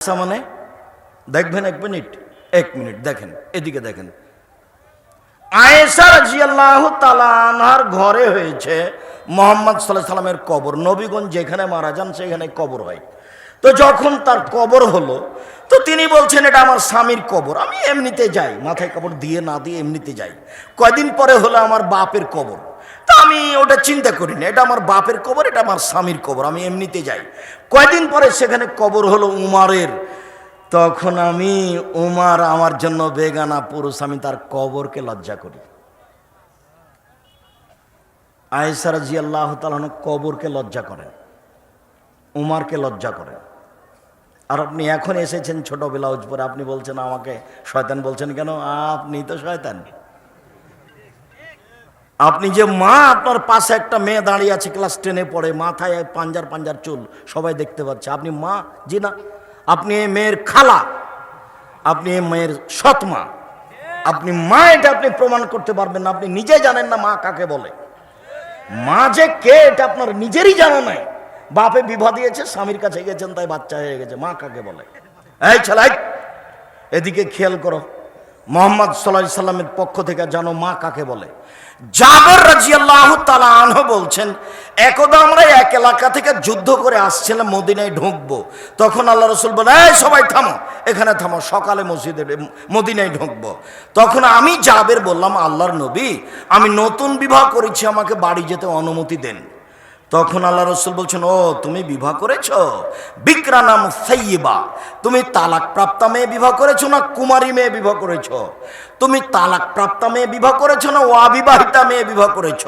আচ্ছা মানে? দেখবেন এক মিনিট এক মিনিট, দেখেন, এদিকে দেখেন। আয়েশা রাজিয়াল্লাহ তালানহার ঘরে হয়েছে মোহাম্মদ সাল্লাহ সাল্লামের কবর। নবীগঞ্জ যেখানে মারা যান, সেখানে কবর হয়। তো যখন তার কবর হলো, তো তিনি বলছেন, এটা আমার স্বামীর কবর। আমি এমনিতে যাই। মাথায় কবর দিয়ে না দিয়ে এমনিতে যাই। কয়দিন পরে হলো আমার বাপের কবর। তা আমি ওটা চিন্তা করি না এটা আমার বাপের কবর, এটা আমার স্বামীর কবর, আমি এমনিতে যাই। কয়দিন পরে সেখানে কবর হলো উমারের। তখন আমি উমার আমার জন্য বেগানা পুরুষ, আমি তার কবরকে লজ্জা করি। আয়েসার জি আল্লাহ তালন কবরকে লজ্জা করেন, উমারকে লজ্জা করেন। আর আপনি এখন এসেছেন ছোট ব্লাউজ পরে আপনি বলছেন আমাকে, শয়তান বলছেন কেন? আপনি তো শয়তান। আপনি যে মা, আপনার পাশে একটা মেয়ে দাঁড়িয়ে আছে ক্লাস টেনে পড়ে, মাথায় পাঞ্জার পাঞ্জার চুল, সবাই দেখতে পাচ্ছে। আপনি মা? জি না। আপনি এই মেয়ের খালা, আপনি এই মেয়ের সৎ মা। আপনি মা, এটা আপনি প্রমাণ করতে পারবেন না। আপনি নিজে জানেন না মা কাকে বলে। মা যে কে, এটা আপনার নিজেরই জানা নাই। বাপে বিবাহ দিয়েছে, স্বামীর কাছে গেছেন, তাই বাচ্চা হয়ে গেছে। মা কাকে বলে? এই ছেলাই এদিকে খেয়াল করো। মোহাম্মদ সাল্লাহ সাল্লামের পক্ষ থেকে জানো মা কাকে বলে? জাবর রাজিয়াল্লাহ তালা আনহ বলছেন, একদা আমরা এক এলাকা থেকে যুদ্ধ করে আসছিলাম, মদিনায় ঢুকবো। তখন আল্লাহ রসুল বলে, এই সবাই থামো, এখানে থামো, সকালে মসজিদে, মদিনায় ঢুকবো। তখন আমি জাবের বললাম, আল্লাহর নবী, আমি নতুন বিবাহ করেছি, আমাকে বাড়ি যেতে অনুমতি দেন। তখন আল্লাহ রসুল বলছেন, ও, তুমি বিবাহ করেছ? বিক্রা নাম সাইবা তুমি তালাক প্রাপ্তা মেয়ে বিবাহ করেছ না কুমারী মেয়ে বিবাহ করেছ? তুমি তালাক প্রাপ্তা মেয়ে বিবাহ করেছ না ও অবিবাহিতা মেয়ে বিবাহ করেছ?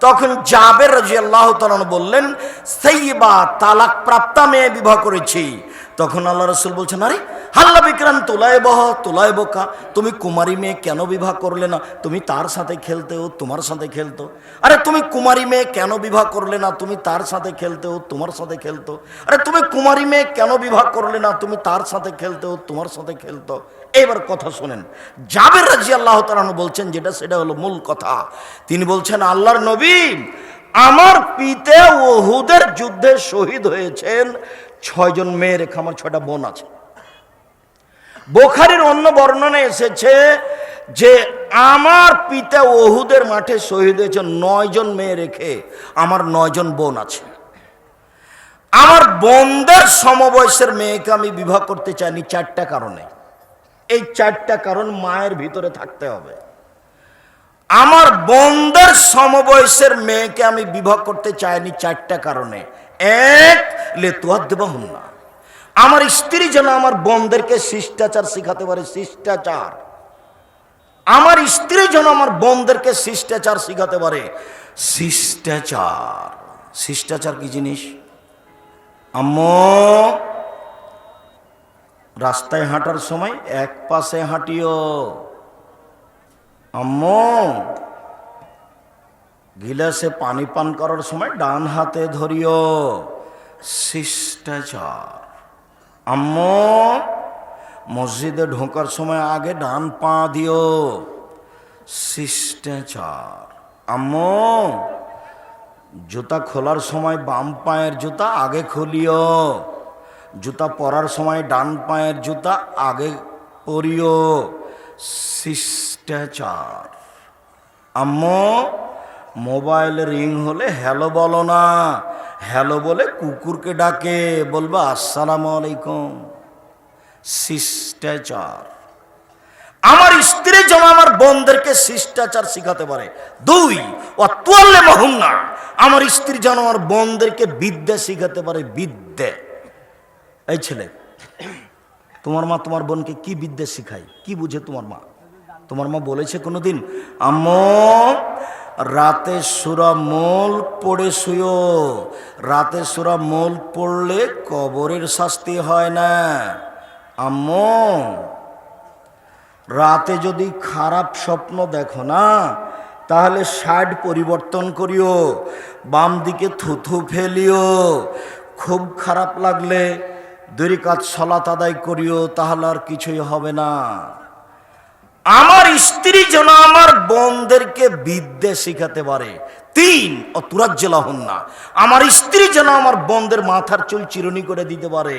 তখন জাবের রাজি আল্লাহ বললেন সাইবা তালাক প্রাপ্তা মেয়ে বিবাহ করেছি। তখন আল্লাহ রসুল বলছেন, আরে, হাল্লা বিক্রান তোলায় বহ, তোলায় বোকা। তুমি কুমারী মেয়ে কেন বিবাহ করলে না? তুমি তার সাথে খেলতে ও তোমার সাথে খেলতো। আরে, তুমি কুমারী মেয়ে কেন বিবাহ করলে না? তুমি তার সাথে খেলতে ও তোমার সাথে খেলতো। আরে, তুমি কুমারী মেয়ে কেন বিবাহ করলে না? তুমি তার সাথে খেলতে ও তোমার সাথে খেলতো। এবার কথা শোনেন। জাবের রাজি আল্লাহ তালানো বলছেন, যেটা সেটা হলো মূল কথা। তিনি বলছেন, আল্লাহর নবী আমার পিতে ওহুদের যুদ্ধে শহীদ হয়েছেন। ছয়জন মেয়ে রেখে আমার ছয়টা বোন আছে। বোখারির অন্য বর্ণনা এসেছে যে আমার পিতা ওহুদের মাঠে শহীদ হয়েছে, নয়জন মেয়ে রেখে আমার নয়জন বোন আছে। আমার বোনদের সমবয়সের মেয়েকে আমি বিবাহ করতে চাইনি চারটা কারণে। এই চারটা কারণ মায়ের ভিতরে থাকতে হবে। আমার বোনদের সমবয়সের মেয়েকে আমি বিবাহ করতে চাইনি চারটা কারণে। এক লেতুয়ার দেব না আমার স্ত্রী যেন আমার বোনদেরকে শিষ্টাচার শিখাতে পারে, শিষ্টাচার। আমার স্ত্রী যেন আমার বোনদেরকে শিষ্টাচার শিখাতে পারে, শিষ্টাচার। শিষ্টাচার কি জিনিস? আম্ম, রাস্তায় হাঁটার সময় এক পাশে হাঁটিও। আম্মু গিলাসে পানি পান করার সময় ডান হাতে ধরিও। শিষ্টাচার। আম্মু, মসজিদে ঢোকার সময় আগে ডান পা দিও। শিষ্টাচার। আম্মু, জুতা খোলার সময় বাম পায়ের জুতা আগে খুলিও। জুতা পরার সময় ডান পায়ের জুতা আগে পরিও। শিষ্টাচার। আম্মু মোবাইল রিং হলে হ্যালো বলো না। হ্যালো বলে কুকুরকে ডাকে, বলব, আসসালামু আলাইকুম, শিষ্টাচার। আমার স্ত্রী যেন আমার বোনদেরকে শিষ্টাচার শিখাতে পারে। দুই ও তোয়াল্লে মহুন্না। আমার স্ত্রী যেন আমার বোনদেরকে বিদ্যা শিখাতে পারে, বিদ্যে। এই ছেলে, তোমার মা তোমার বোনকে কি বিদ্যা শিখায়? কি বুঝে তোমার মা? তোমার মা বলেছে কোনোদিন, আম্মু রাতে সুরা মোল পড়ে শুয়ো। রাতে সুরা মোল পড়লে কবরের শাস্তি হয় না। আম্মু, রাতে যদি খারাপ স্বপ্ন দেখো না, তাহলে শার্ট পরিবর্তন করিও, বাম দিকে থুথু ফেলিও। খুব খারাপ লাগলে দুই কাজ সলাত আদায় করিও, তাহলে আর কিছুই হবে না। আমার স্ত্রী যেন আমার বোনদেরকে বিদ্যে শিখাতে পারে। তিন ও তুরাজ্জেলা হন না আমার স্ত্রী যেন আমার বোনদের মাথার চুল চিরুনি করে দিতে পারে।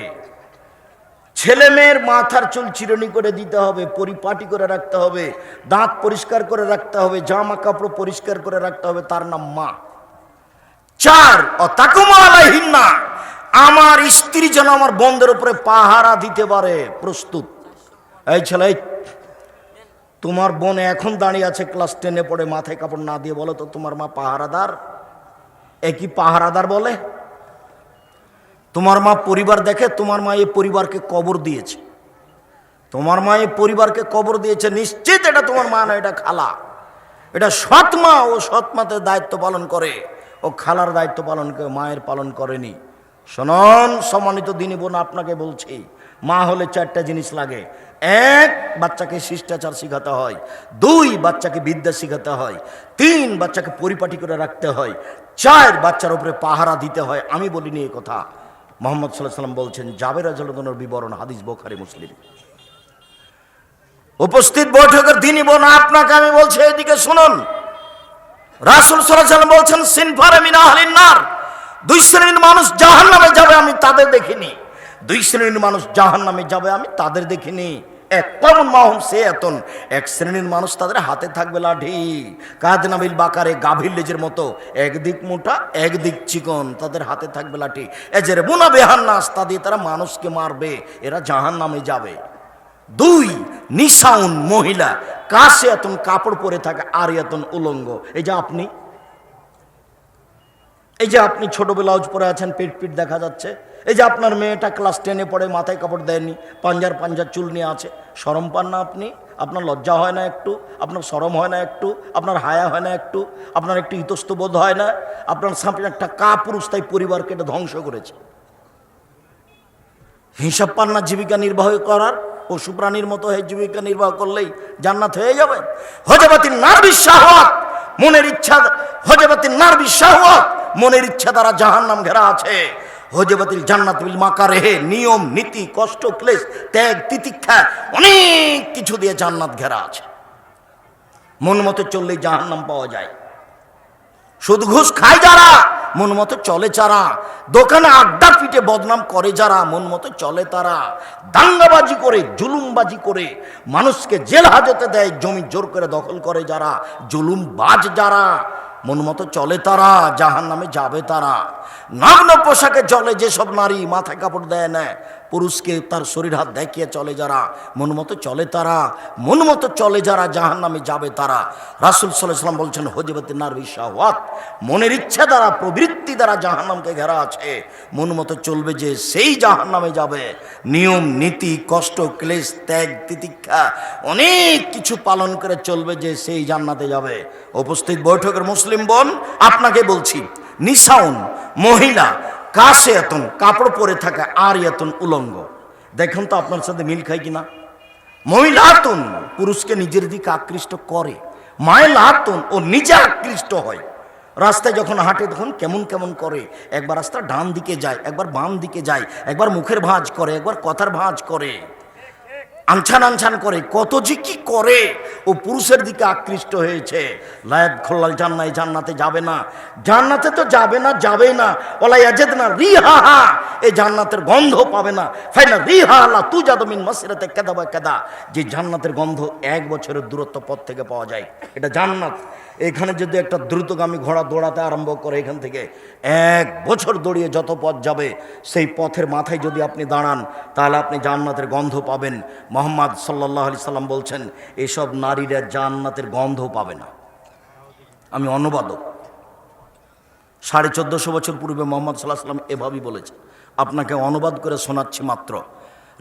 ছেলে মেয়ের মাথার চুল চিরনি করে দিতে হবে, পরিপাটি করে রাখতে হবে, দাঁত পরিষ্কার করে রাখতে হবে, জামা কাপড় পরিষ্কার করে রাখতে হবে, তার নাম মা। চার অতাকুমালাহিন্না আমার স্ত্রী যেন আমার বন্ধের উপরে পাহারা দিতে পারে, প্রস্তুত। এই ছেলে তোমার বোন এখন দাঁড়িয়ে আছে ক্লাস টেনে পড়ে মাথায় কাপড় না দিয়ে, বলো তো তোমার মা পাহারাদার? একই পাহারাদার বলে? তোমার মা পরিবার দেখে তোমার মা এই পরিবারকে কবর দিয়েছে। তোমার মা এই পরিবারকে কবর দিয়েছে, নিশ্চিত এটা তোমার মা না এটা খালা। এটা সৎ মা, ও সৎ মাতে দায়িত্ব পালন করে। ও খালার দায়িত্ব পালন করে, মায়ের পালন করেনি। শোনন, সম্মানিত দিনী বোন, আপনাকে বলছি, মা হলে চারটা জিনিস লাগে। এক, বাচ্চাকে শিষ্টাচার শেখাতে হয়। দুই, বাচ্চাকে বিদ্যা শেখাতে হয়। তিন, বাচ্চাকে পরিপাটি করে রাখতে হয়। চার, বাচ্চার উপরে পাহারা দিতে হয়। আমি বলিনি এই কথা। মোহাম্মদ সাল্লাহ সাল্লাম বলছেন, জাবের আজলদনের বিবরণ, হাদিস বোখারি, মুসলিম। উপস্থিত বৈঠকের দিনই বোন, আপনাকে আমি বলছি, এদিকে শুনুন। রাসুল সাল্লাম বলছেন, সিনফারে মিনা হালিনার দুই শ্রেণির মানুষ জাহান নামে যাবে, আমি তাদের দেখিনি। দুই শ্রেণির মানুষ জাহান নামে যাবে, আমি তাদের দেখিনি। এক কমন মাহম সে এতন, এক শ্রেণির মানুষ তাদের হাতে থাকবে লাঠি। কাজ নাবিল বাকারে গাভীর লেজের মতো, একদিক মোটা, একদিক চিকন, তাদের হাতে থাকবে লাঠি। এজের বুনা বেহান নাস্তা দিয়ে তারা মানুষকে মারবে, এরা জাহান নামে যাবে। দুই নিশাউন মহিলা কাছে এতন কাপড় পরে থাকে আর এতন উলঙ্গ। এই যে আপনি এই যে আপনি ছোট ব্লাউজ পরে আছেন, পিট পিট দেখা যাচ্ছে। এই যে আপনার মেয়েটা ক্লাস টেনে পড়ে, মাথায় কাপড় দেয়নি, পাঞ্জার পাঞ্জার চুল নিয়ে আছে। সরম পান না আপনি? আপনার লজ্জা হয় না একটু? আপনার সরম হয় না একটু? আপনার হায়া হয় না একটু? আপনার একটু ইতস্তবোধ হয় না? আপনার সামনে একটা কা পুরুষ তাই পরিবারকে এটা ধ্বংস করেছে। হিসাব পান না, জীবিকা নির্বাহ করার। পশু প্রাণীর মতো হয়ে জীবিকা নির্বাহ করলেই জান্নাত হয়ে যাবে। হজবাতির নার বিশ্বাহত মনের ইচ্ছা হজবাতির নার বিশ্বাহত মনের ইচ্ছা দ্বারা জাহান নাম ঘেরা আছে। হজবাতিল জান্নাত বিল মাকারেহে নিয়ম, নীতি, কষ্ট, ক্লেশ, ত্যাগ, তিতিক্ষা, অনেক কিছু দিয়ে জান্নাত ঘেরা আছে। মন মতো চললেই জাহান নাম পাওয়া যায়। সুদ ঘুষ খায় যারা, মন মতো চলে যারা। দোকানে আড্ডা পিটে বদনাম করে যারা, মন মতো চলে তারা। দাঙ্গাবাজি করে, জুলুমবাজি করে, মানুষকে জেল হাজতে দেয়, জমি জোর করে দখল করে যারা, জুলুমবাজ যারা। মন মতো চলে তারা জাহান নামে যাবে তারা। নগ্ন পোশাকে চলে যেসব নারী মাথায় কাপড় দেয় না, পুরুষকে তার শরীর হাত দেখিয়ে চলে যারা, মন মতো চলে তারা, মন মতো চলে যারা জাহান নামে যাবে তারা। রাসুল সাল্লাম বলছেন হজিবতী নার বিশ্বাহাত মনের ইচ্ছা দ্বারা, প্রবৃত্তি দ্বারা জাহান নামকে ঘেরা আছে। মন মতো চলবে যে সেই জাহান নামে যাবে। নিয়ম, নীতি, কষ্ট, ক্লেশ, ত্যাগ, তিতিক্ষা, অনেক কিছু পালন করে চলবে যে সেই জান্নাতে যাবে। উপস্থিত বৈঠকের মুসলিম বোন, আপনাকে বলছি নিশাউন, মহিলা কাশে এতন কাপড় পরে থাকা আর এতন উলঙ্গ। দেখুন তো আপনার সাথে মিল খায় কিনা। মহিলাতন, পুরুষকে নিজের দিকে আকৃষ্ট করে। মায়েলাতন, ও নিজে আকৃষ্ট হয়। রাস্তায় যখন হাঁটে তখন কেমন কেমন করে। একবার রাস্তা ডান দিকে যায়, একবার বাম দিকে যায়, একবার মুখের ভাঁজ করে, একবার কথার ভাঁজ করে। আনছান আনছান করে, কত যে কি করে, ও পুরুষের দিকে আকৃষ্ট হয়েছে। লায়াত খোল্লাল জান্নায়, জান্নাতে যাবে না। জান্নাতে তো যাবে না যাবে না। ওলা ইয়াজেদ না রিহা হা এই জান্নাতের গন্ধ পাবে না। ফাইনা রিহা আল্লাহ তু যাদমিন মাসিরাতে কেদা বা কেদা যে জান্নাতের গন্ধ এক বছরের দূরত্ব পথ থেকে পাওয়া যায়, এটা জান্নাত। এখানে যদি একটা দ্রুতগামী ঘোড়া দৌড়াতে আরম্ভ করে এখান থেকে, এক বছর দৌড়িয়ে যত পথ যাবে, সেই পথের মাথায় যদি আপনি দাঁড়ান, তাহলে আপনি জান্নাতের গন্ধ পাবেন। মোহাম্মদ সাল্লাহ আলি সাল্লাম বলছেন, এসব নারীরা জান্নাতের গন্ধ পাবে না। আমি অনুবাদক। সাড়ে চোদ্দোশো বছর পূর্বে মোহাম্মদ সাল্লাহ সাল্লাম এভাবেই বলেছে আপনাকে অনুবাদ করে শোনাচ্ছি মাত্র।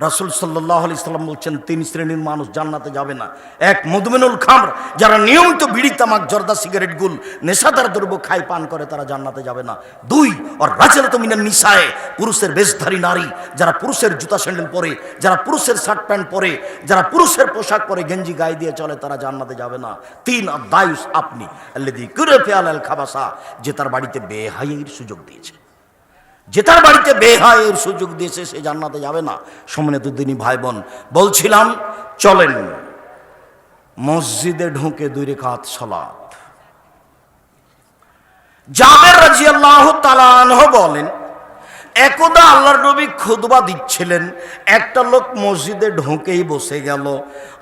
রাসুল সাল্লাহ আলি সাল্লাম বলছেন, তিন শ্রেণির মানুষ জান্নাতে যাবে না। এক মধুমেনুল খামর, যারা নিয়মিত বিড়ি, তামাক, জর্দা, সিগারেট, গুল, নেশাদার দ্রব্য খাই পান করে, তারা জান্নাতে যাবে না। দুই আর রাজের মিনের নিশায় পুরুষের বেশধারী নারী, যারা পুরুষের জুতা স্যান্ডেল পরে, যারা পুরুষের শার্ট প্যান্ট পরে, যারা পুরুষের পোশাক পরে গেঞ্জি গায়ে দিয়ে চলে, তারা জান্নাতে যাবে না। তিন আর দায়ুস আপনি কুরে ফেয়াল খাবাসা, যে তার বাড়িতে বেহাইয়ের সুযোগ দিয়েছে। যে তার বাড়িতে বেহায়ের সুযোগ দিয়েছে, সে জান্নাতে যাবে না। সমনে দুদিনই ভাই বোন বলছিলাম, চলেন। মসজিদে ঢুকে দুই রেখাত সলাৎ জাবের রাজিয়াল্লাহ তালানহ বলেন একদা আল্লাহর নবী খুদবা দিচ্ছিলেন। একটা লোক মসজিদে ঢোকেই বসে গেল।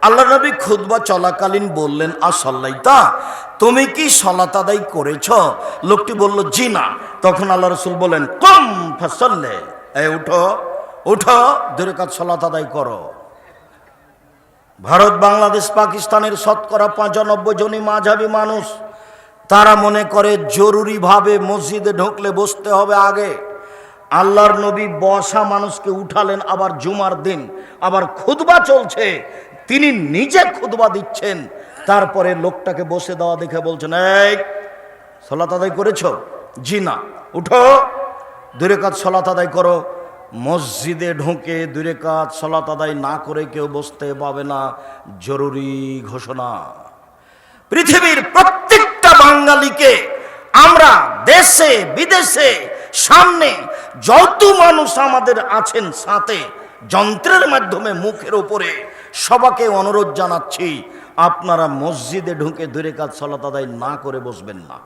আল্লাহ নবী খুদবা চলাকালীন বললেন, আসল্লাইতা, তুমি কি সলাত আদায় করেছ? লোকটি বলল, জি না। তখন আল্লাহ রসুল বলেন কম ফসল্লে। এই উঠো উঠো দূরে কাজ সলাত আদায় করো। ভারত, বাংলাদেশ, পাকিস্তানের শতকরা পঁচানব্বই জনই মাঝাবি মানুষ। তারা মনে করে, জরুরিভাবে মসজিদে ঢুকলে বসতে হবে আগে। আল্লাহর নবী বসা মানুষকে উঠালেন, আবার জুমার দিন, আবার খুদবা চলছে। তিনি নিজে খুদবা দিচ্ছেন। তারপরে লোকটাকে বসে দেওয়া দেখে বলছেন, এই, সলাত আদায় করেছ? জি না। উঠো দূরে কাজ সলাত আদায় করো। মসজিদে ঢুকে দূরে কাজ সলাত আদায় না করে কেউ বসতে পাবে না। জরুরি ঘোষণা। পৃথিবীর প্রত্যেকটা বাঙালিকে আমরা দেশে, বিদেশে সামনে যত মানুষ আমাদের আছেন সাথে, যন্ত্রের মাধ্যমে মুখের ওপরে সবাকে অনুরোধ জানাচ্ছি, আপনারা মসজিদে ঢুকে দূরে কাজ সলাত আদায় না করে বসবেন না।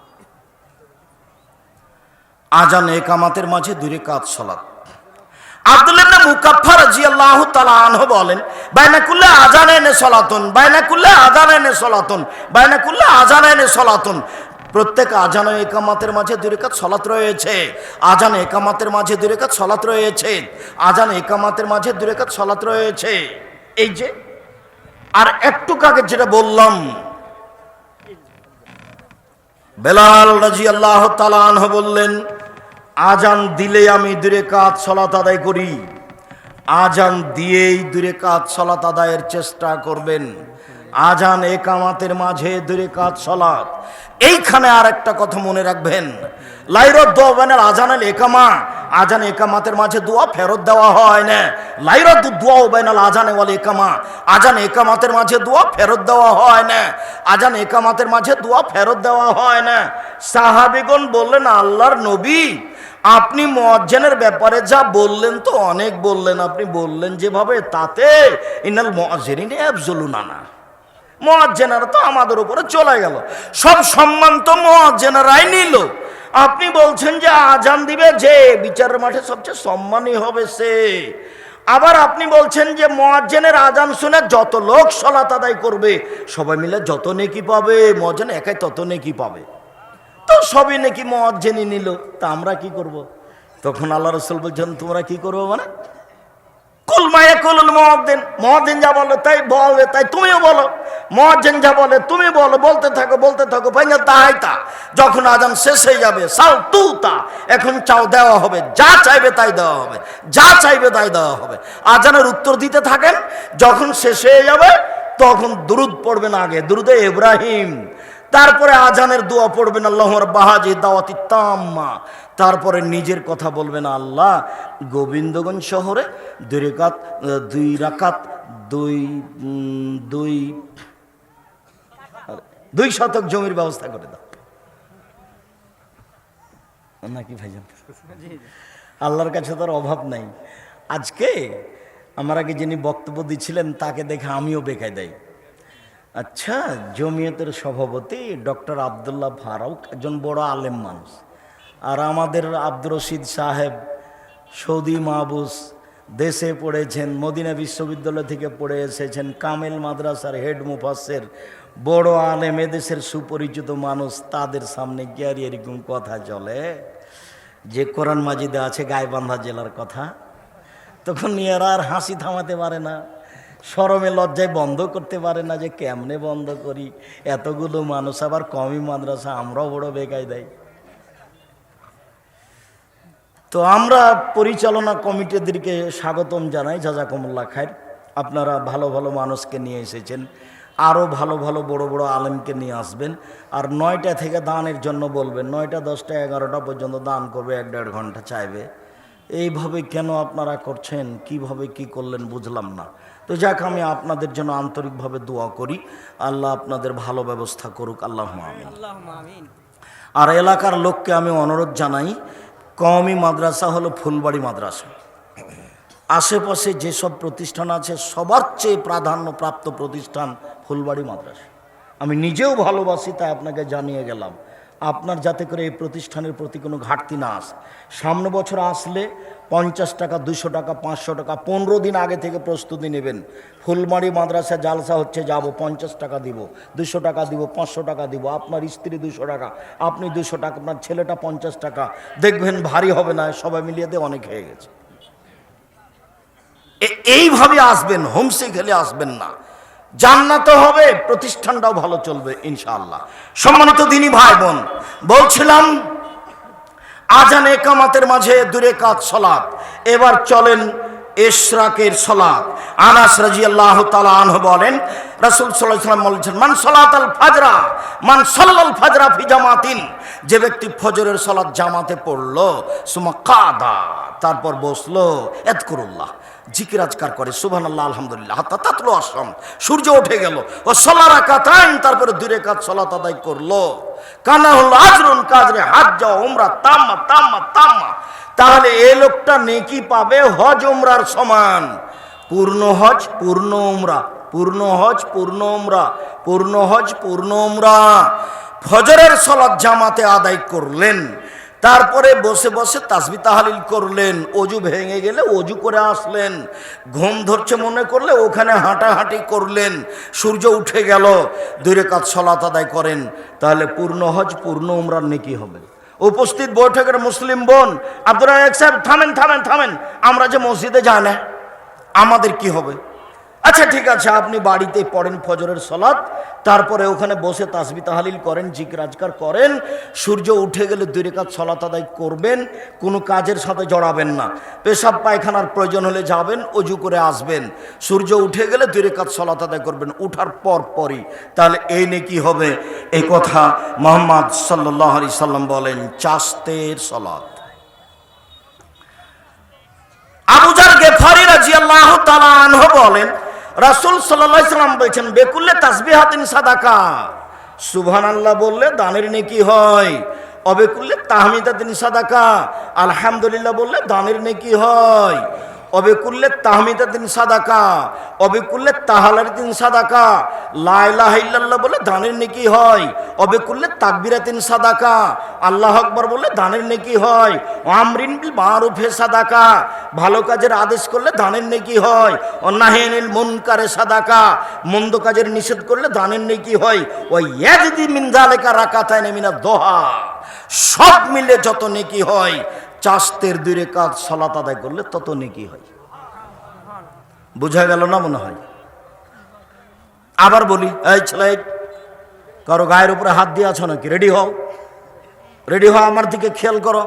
আজান একামাতের মাঝে দূরে কাজ সলাত। রাদিয়াল্লাহু তাআলা আনহু বলেন সলাতুন বাইনা কুল্লা আজানাইনে সলাতুন বাইনা কুল্লা আজানাইনে সলাতুন। প্রত্যেক আজান ও একামাতের মাঝে দুই রেখাত সলাত রয়েছে। আজান একামাতের মাঝে দুই রেখাত সলাত রয়েছে। আজান একামাতের মাঝে দুই রেখাত সলাত রয়েছে। এই যে, আর একটু আগে যেটা বললাম, বেলাল রাজি আল্লাহ তালানহ বললেন, আজান দিলে আমি দূরে কাজ সলাত আদায় করি। আজান দিয়েই দূরে কাজ সলাত আদায়ের চেষ্টা করবেন। আজান একামাতের মাঝে দূরে কাজ সলাত এইখানে আর একটা কথা মনে রাখবেন। লাইরত দোয়ানের আজানের একামা আজান একামাতের মাঝে দোয়া ফেরত দেওয়া হয় না। লাইরত দোয়া ওবাইনাল আজানে ওয়াল একামা আজান একামাতের মাঝে দোয়া ফেরত দেওয়া হয় না। আজান একামাতের মাঝে দোয়া ফেরত দেওয়া হয় না। সাহাবিগণ বললেন, আল্লাহর নবী, আপনি মজ্জেনের ব্যাপারে যা বললেন তো অনেক বললেন। আপনি বললেন যেভাবে, তাতে ইনাল মজ্জেরিন অ্যাবজলুনানা মহাজেনারা তো আমাদের উপরে চলে গেল। সব সম্মান তো মহাজেনারাই নিল। আপনি বলছেন যে আজান দিবে, যে বিচারের মাঠে সবচেয়ে সম্মানই হবে সে। আবার আপনি বলছেন যে মহাজেনের আজান শুনে যত লোক সলাত আদায় করবে, সবাই মিলে যত নেকি পাবে, মহাজেন একাই তত নেকি পাবে। তো সবই নাকি মহাজেনই নিল। তা আমরা কি করব। তখন আল্লাহ রসুল বলছেন, তোমরা কি করব মানে? বলতে থাকো বলতে থাকো তা যখন আজান শেষ হয়ে যাবে সাল তু তা এখন চাও দেওয়া হবে, যা চাইবে তাই দেওয়া হবে, যা চাইবে তাই দেওয়া হবে। আজানের উত্তর দিতে থাকেন, যখন শেষ হয়ে যাবে, তখন দুরুদ পড়বেন আগে, দুরুদে ইব্রাহিম। তারপরে আজানের দোয়া পড়বেন আল্লাহর বাহাজি দাওয়াতি তাম্মা। তারপরে নিজের কথা বলবেন আল্লাহ গোবিন্দগঞ্জ শহরে দুই রেখাত দুই রাকাত দুই দুই দুই শতক জমির ব্যবস্থা করে দাও। নাকি ভাইজান আল্লাহর কাছে তার অভাব নাই। আজকে আমার আগে যিনি বক্তব্য দিচ্ছিলেন তাকে দেখে আমিও বেকায় দেয় আচ্ছা জমিয়তের সভাপতি ডক্টর আবদুল্লাহ ফারুক একজন বড় আলেম মানুষ। আর আমাদের আব্দুর রশিদ সাহেব সৌদি মাহবুস, দেশে পড়েছেন, মদিনা বিশ্ববিদ্যালয় থেকে পড়ে এসেছেন, কামেল মাদ্রাসার হেড মুফাসের বড় আলেম, এদেশের সুপরিচিত মানুষ, তাদের সামনে কি এরকম কথা চলে? যে কোরআন মাজিদে আছে গাইবান্ধা জেলার কথা। তখন এরা আর হাসি থামাতে পারে না। সরমে লজ্জায় বন্ধ করতে পারে না যে কেমনে বন্ধ করি? এতগুলো মানুষ আবার কমই মাদ্রাসা, আমরাও বড় বেকায় দেয় তো আমরা পরিচালনা কমিটিদেরকে স্বাগতম জানাই, জাজাকুমুল্লাহ খায়ের। আপনারা ভালো ভালো মানুষকে নিয়ে এসেছেন, আরও ভালো ভালো বড় বড় আলেমকে নিয়ে আসবেন। আর নয়টা থেকে দানের জন্য বলবেন, নয়টা, দশটা, এগারোটা পর্যন্ত দান করবে, এক দেড় ঘণ্টা চাইবে। এইভাবে কেন আপনারা করছেন? কীভাবে কি করলেন বুঝলাম না। তো যাক আমি আপনাদের জন্য আন্তরিকভাবে দোয়া করি। আল্লাহ আপনাদের ভালো ব্যবস্থা করুক। আল্লাহ আমিন। আর এলাকার লোককে আমি অনুরোধ জানাই কওমি মাদ্রাসা হলো ফুলবাড়ি মাদ্রাসা। আশেপাশে যেসব প্রতিষ্ঠান আছে সবার চেয়ে প্রাধান্যপ্রাপ্ত প্রতিষ্ঠান ফুলবাড়ি মাদ্রাসা। আমি নিজেও ভালোবাসি তাই আপনাকে জানিয়ে গেলাম। আপনার যাতে করে এই প্রতিষ্ঠানের প্রতি কোনো ঘাটতি না আসে। সামনে বছর আসলে পঞ্চাশ টাকা, দুশো টাকা, পাঁচশো টাকা, পনেরো দিন আগে থেকে প্রস্তুতি নেবেন। ফুলমারি মাদ্রাসা জালসা হচ্ছে, যাব, পঞ্চাশ টাকা দিব, দুশো টাকা দিব, পাঁচশো টাকা দিব, আপনার স্ত্রী দুশো টাকা, আপনি দুশো টাকা, আপনার ছেলেটা পঞ্চাশ টাকা। দেখবেন ভারী হবে না, সবাই মিলিয়ে দিয়ে অনেক হয়ে গেছে। এইভাবে আসবেন হোমসে খেলে আসবেন না। জান্নাতও হবে, প্রতিষ্ঠানটাও ভালো চলবে, ইনশাআল্লাহ। সম্মানিত দিনী ভাই বোন, বলছিলাম, আজান একামাতের মাঝে দূরে কাজ সলাৎ, এবার চলেন ইশরাকের সলাৎ। আনাস রাজিয়াল্লাহ তাআলা আনহু বলেন, রাসূল ওয়াসাল্লাম বলেছেন, মান সালাতাল ফাজরা, মান সাল্লাল ফাজরা ফি জামাতিন যে ব্যক্তি ফজরের সালাত জামাতে পড়ল সুমা কাদা, তারপর বসল এদকুরুল্লাহ জিকির আজকার করে সুবহান আল্লাহ আলহামদুলিল্লাহ। হাত্তা তাতলো আসলাম সূর্য উঠে গেল। ও সলারা কাতাইন তারপরে দূরে কাজ সলাত আদায় করল। কানা হলো আজরুন কাজরে হাত যাও ওমরা তাম্মা তাম্মা তাম্মা। তাহলে এ লোকটা নেকি পাবে হজ উমরার সমান। পূর্ণ হজ, পূর্ণ উমরা, পূর্ণ হজ, পূর্ণ উমরা, পূর্ণ হজ, পূর্ণ উমরা। ফজরের সলাৎ জামাতে আদায় করলেন। তারপরে বসে বসে তাসবি তাহালিল করলেন, অজু ভেঙে গেলে অজু করে আসলেন, ঘুম ধরছে মনে করলে ওখানে হাঁটাহাঁটি করলেন, সূর্য উঠে গেল দূরে কাজ সলাত আদায় করেন, তাহলে পূর্ণ হজ, পূর্ণ উমরার নেকি হবে। উপস্থিত বৈঠকের মুসলিম বোন, আব্দুল সাহেব, থামেন থামেন থামেন, আমরা যে মসজিদে যাই না, আমাদের কি হবে? আচ্ছা ঠিক আছে, আপনি বাড়িতে পড়েন ফজরের সলাৎ, তারপরে ওখানে বসে তাসবি তাহালিল করেন, জিকির আজকার করেন, সূর্য উঠে গেলে দুই রেখাত সলাত আদায় করবেন, কোনো কাজের সাথে জড়াবেন না। পেশাব পায়খানার প্রয়োজন হলে যাবেন, অজু করে আসবেন। সূর্য উঠে গেলে দুই রেখাত সলাত আদায় করবেন, উঠার পর পরই। তাহলে এই নেকি হবে? এই কথা মোহাম্মদ সাল্লাহ আলি সাল্লাম বলেন চাস্তের সলাত আবুজার গেফারি রাজিয়াল্লাহু তাআলা আনহু বলেন রাসূল সাল্লাম বলছেন বেকুল্লে তাসবি তাসবিহাতিন সাদাকা। সুবহানাল্লাহ বললে দানের নেকি হয় অবেকুল্লে তাহমিদাতিন সাদাকা। আলহামদুলিল্লাহ বললে দানের নেকি হয়। অবেকুল্লে তাহমিদা দিন সাদাকা অবেকুল্লে তাহালার দিন সাদাকা লাইলাহ ইল্লাল্লাহ বলে দানের নেকি হয় অবেকুল্লে তাকবিরা দিন সাদাকা, আল্লাহ আকবর বলে দানের নেকি হয়, আমরিন বিল মারুফে সাদাকা, ভালো কাজের আদেশ করলে দানের নেকি হয় অন্নাহিনিল মুনকারে সাদাকা, মন্দ কাজের নিষেধ করলে দানের নেকি হয় ওই ইয়াজদি মিন জালেকা রাকাতাইনে মিনা দোহা, সব মিলে যত নেকি হয় চাস্তের দূরে কাজ সলাত আদায় করলে তত নেকি হয়। বোঝা গেল না মনে হয়? আবার বলি, এই ছেলে, কারও গায়ের উপরে হাত দিয়ে আছো নাকি? রেডি হও। রেডি হও, আমার দিকে খেয়াল করো।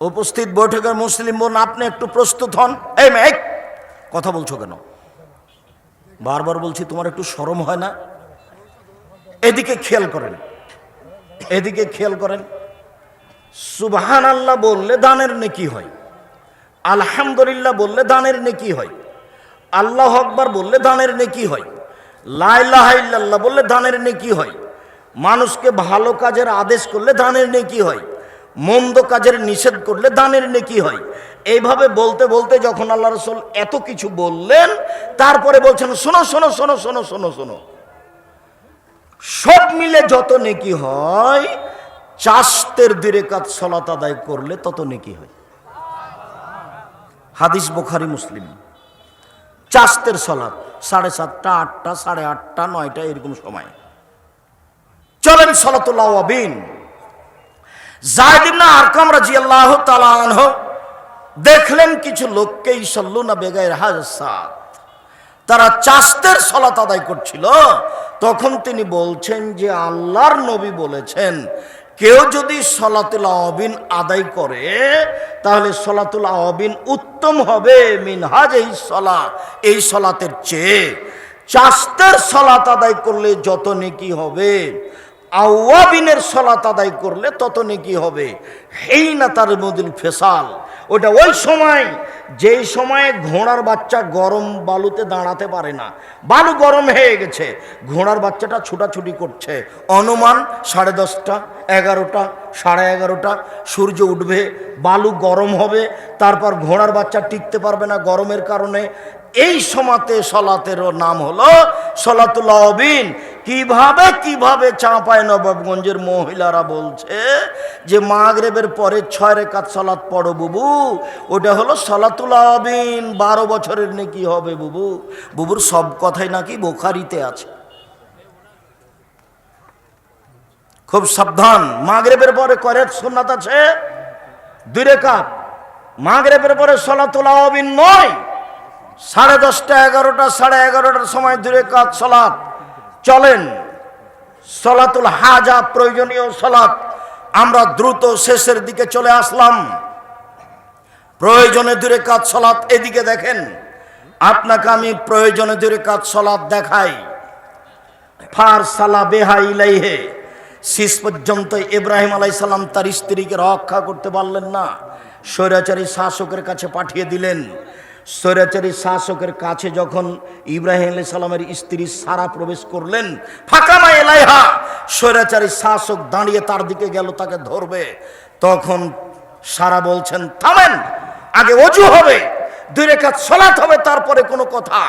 উপস্থিত বৈঠকের মুসলিম বোন, আপনি একটু প্রস্তুত হন। এই মেয়ে কথা বলছো কেন? বারবার বলছি, তোমার একটু সরম হয় না? এদিকে খেয়াল করেন। এদিকে খেয়াল করেন। সুবহান আল্লাহ বললে দানের নেকি হয়। আলহামদুলিল্লাহ বললে দানের নেকি হয়। আল্লাহ আকবার বললে দানের নেকি হয়। লাইলাহা ইল্লাল্লাহ বললে দানের নেকি হয়। মানুষকে ভালো কাজের আদেশ করলে দানের নেকি হয়। মন্দ কাজের নিষেধ করলে দানের নেকি হয়। এইভাবে বলতে বলতে যখন আল্লাহ রসুল এত কিছু বললেন, তারপরে বলছেন, শোনো শোনো শোনো শোনো শোনো শোনো। সব মিলে যত নেকি হয় চাস্তের দিরেকাত সলাত আদায় করলে তত নেকি হয়। হাদিস বোখারি, মুসলিম। চাস্তের সলাত সাড়ে সাতটা, আটটা, সাড়ে আটটা, নয়টা এরকম সময়। চলেন সলাতুল্লাহ আবিন আরকাম রাজি আল্লাহ তালাহ দেখলেন কিছু লোককেই সল্লু না বেগায় হাজার তারা চাস্তের সলাত আদায় করছিল। তখন তিনি বলছেন যে আল্লাহর নবী বলেছেন কেউ যদি সলাতুল আবিন আদায় করে, তাহলে সলাতুল আবিন উত্তম হবে মিনহাজ এই সলা এই সলাতের চেয়ে। চাস্তের সলাত আদায় করলে যত নেকি হবে। আওয়াবিনের সলাত আদায় করলে তত নেকি হবে? হেই না তার মদিল ফেসাল। ওটা ওই সময়, যেই সময়ে ঘোড়ার বাচ্চা গরম বালুতে দাঁড়াতে পারে না। বালু গরম হয়ে গেছে, ঘোড়ার বাচ্চাটা ছুটাছুটি করছে। অনুমান সাড়ে দশটা, এগারোটা, সাড়ে এগারোটা, সূর্য উঠবে, বালু গরম হবে, তারপর ঘোড়ার বাচ্চা টিকতে পারবে না গরমের কারণে। এই সমাতে সলাতেরও নাম হলো সলাতুল আবিন কীভাবে কীভাবে চাঁপায় নবাবগঞ্জের মহিলারা বলছে যে মাগরেবের পরে ছয় রেখাত সলাত পড়ো বুবু, ওটা হলো সলাতুল আবিন বারো বছরের নাকি হবে বুবু। বুবুর সব কথাই নাকি বোখারিতে আছে। খুব সাবধান, মাগরেবের পরে করে সোনাত আছে? দুই রেখাত। মাগরেবের পরে সলাতুল আবিন নয়। সাড়ে দশটা, এগারোটা, সাড়ে এগারোটার সময় দূরে কাজ সলাৎ চলেন। সলাতুল হাজা, প্রয়োজনীয় সলাৎ আমরা দ্রুত শেষের দিকে চলে আসলাম। প্রয়োজনে দূরে কাজ সলাৎ এদিকে দেখেন। আপনাকে আমি প্রয়োজনে দূরে কাজ সলাৎ দেখাই। ফার সালা বেহা ইলাইহে। শেষ পর্যন্ত ইব্রাহিম আলাইসাল্লাম তার স্ত্রীকে রক্ষা করতে পারলেন না। স্বৈরাচারী শাসকের কাছে পাঠিয়ে দিলেন। স্বৈরাচারী শাসকের কাছে যখন ইব্রাহিম আলাই সাল্লামের স্ত্রী সারা প্রবেশ করলেন ফাঁকামা এলাইহা স্বৈরাচারী শাসক দাঁড়িয়ে তার দিকে গেল, তাকে ধরবে। তখন সারা বলছেন, থামেন, আগে অজু হবে, দুই রেখাত সলাৎ হবে, তারপরে কোনো কথা।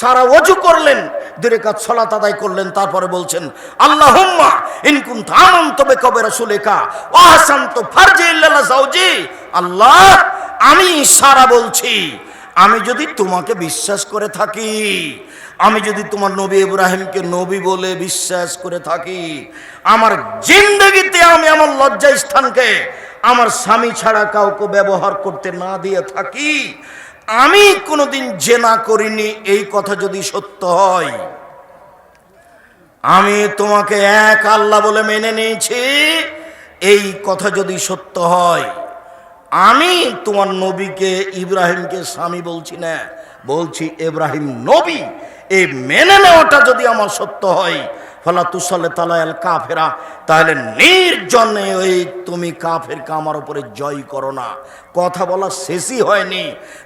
সারা অজু করলেন, দুই রেখাত সলাৎ আদায় করলেন, তারপরে বলছেন, আল্লাহুম্মা ইনকুম থামন তবে কবে রসুলেকা, ও হাসান তো ফারজে ইল্লাল্লাহ সাউজি আল্লাহ, আমি সারা বলছি আমি যদি তোমাকে বিশ্বাস করে থাকি, আমি যদি তোমার নবী ইব্রাহিমকে নবী বলে বিশ্বাস করে থাকি, আমার জিন্দগিতে আমি আমার লজ্জা স্থানকে আমার স্বামী ছাড়া কাউকে ব্যবহার করতে না দিয়ে থাকি, আমি কোনোদিন জেনা করিনি এই কথা যদি সত্য হয়। আমি তোমাকে এক আল্লাহ বলে মেনে নিয়েছি, এই কথা যদি সত্য হয় আমি তোমার নবীকে ইব্রাহিমকে স্বামী বলছি না, বলছি ইব্রাহিম নবী। এই মেনে নেওয়াটা যদি আমার সত্য হয়, ফলা তুসলে তালায়াল কাফেরা, তাহলে নির্জনে ওই তুমি কাফেরকে আমার উপরে জয় করো না। কথা বলা শেষই হয়নি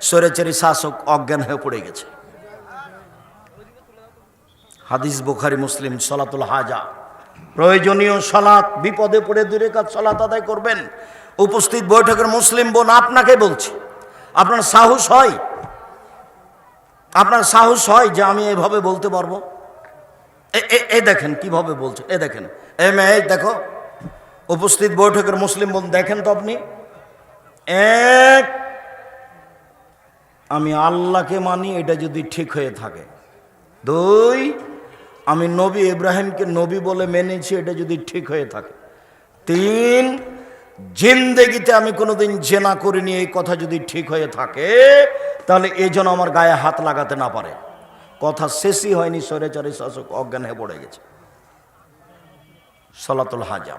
সরেচারি শাসক অজ্ঞান হয়ে পড়ে গেছে। হাদিস বুখারি, মুসলিম, সলাতুল হাজা। প্রয়োজনীয় সলাৎ বিপদে পড়ে দূরে কাজ সলাৎ আদায় করবেন। উপস্থিত বৈঠকের মুসলিম বোন আপনাকে বলছি, আপনার সাহস হয়? আপনার সাহস হয় যে আমি এভাবে বলতে পারব? এ- এ- এ দেখেন কীভাবে বলছে, এ দেখেন। এ মেয়ে এই দেখো, উপস্থিত বৈঠকের মুসলিম বোন দেখেন তো আপনি। এক, আমি আল্লাহকে মানি, এটা যদি ঠিক হয়ে থাকে। দুই, আমি নবী ইব্রাহিমকে নবী বলে মেনেছি, এটা যদি ঠিক হয়ে থাকে। তিন জিন্দেগিতে আমি কোনোদিন জেনা করিনি, এই কথা যদি ঠিক হয়ে থাকে, তাহলে এই জন্য আমার গায়ে হাত লাগাতে না পারে। কথা শেষই হয়নি, সরে চরে শাসক অজ্ঞান হয়ে পড়ে গেছে। সলাতুল হাজা